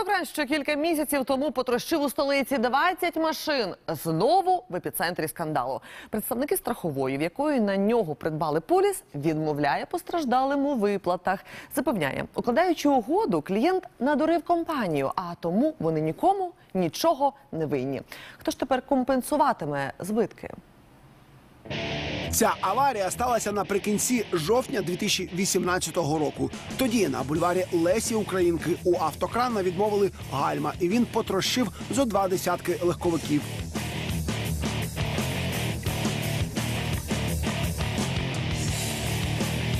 Автокран ще кілька місяців тому потрощив у столиці 20 машин. Знову в епіцентрі скандалу. Представники страхової, в якої на нього придбали поліс, відмовляє постраждалим у виплатах. Запевняє, укладаючи угоду, клієнт надурив компанію, а тому вони нікому нічого не винні. Хто ж тепер компенсуватиме збитки? Ця аварія сталася наприкінці жовтня 2018 року. Тоді на бульварі Лесі Українки у автокрана відмовили гальма, і він потрощив зо два десятки легковиків.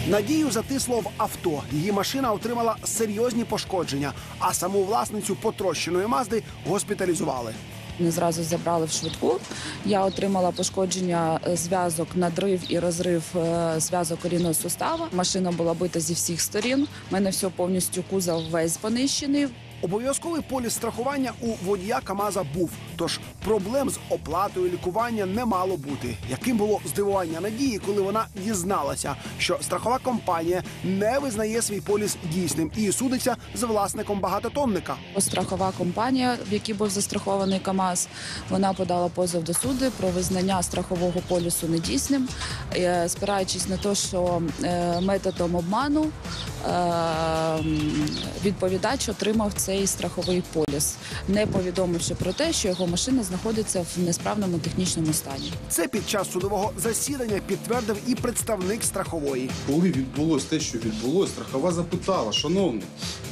Надію затисло в авто. Її машина отримала серйозні пошкодження, а саму власницю потрощеної мазди госпіталізували. Не зразу забрали в швидку. Я отримала пошкодження е, зв'язок, надрив і розрив е, зв'язок корінного сустава. Машина була бита зі всіх сторін. У мене все повністю кузов весь понищений. Обов'язковий поліс страхування у водія Камаза був. Тож проблем з оплатою лікування не мало бути. Яким було здивування надії, коли вона дізналася, що страхова компанія не визнає свій поліс дійсним і судиться з власником багатотонника. Страхова компанія, в якій був застрахований КАМАЗ, вона подала позов до суду про визнання страхового полісу недійсним, е, спираючись на те, що е, методом обману е, відповідач отримав цей страховий поліс, не повідомивши про те, що його машина знаходиться в несправному технічному стані. Це під час судового засідання підтвердив і представник страхової. Коли відбулось те, що відбулось, страхова запитала, шановний,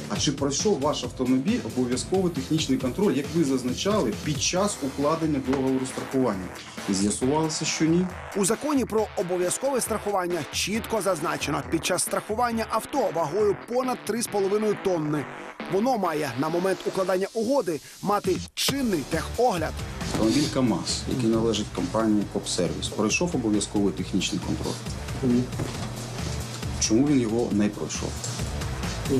а чи пройшов ваш автомобіль обов'язковий технічний контроль, як ви зазначали, під час укладення договору страхування? І з'ясувалося, що ні. У законі про обов'язкове страхування чітко зазначено під час страхування авто вагою понад 3,5 тонни. Воно має на момент укладання угоди мати чинний техогляд. Автомобіль КАМАЗ, який належить компанії «Копсервіс», пройшов обов'язковий технічний контроль. Чому він його не пройшов?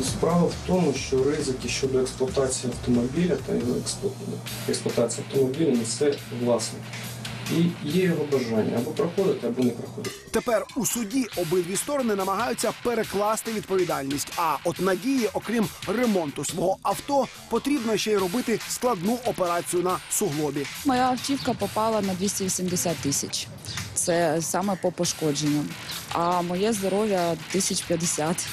Справа в тому, що ризики щодо експлуатації автомобіля та його експлуатації автомобіля несе власник. І є його бажання або проходити, або не проходити. Тепер у суді обидві сторони намагаються перекласти відповідальність. А от надії, окрім ремонту свого авто, потрібно ще й робити складну операцію на суглобі. Моя автівка попала на 280 тисяч. Це саме по пошкодженням. А моє здоров'я 1050.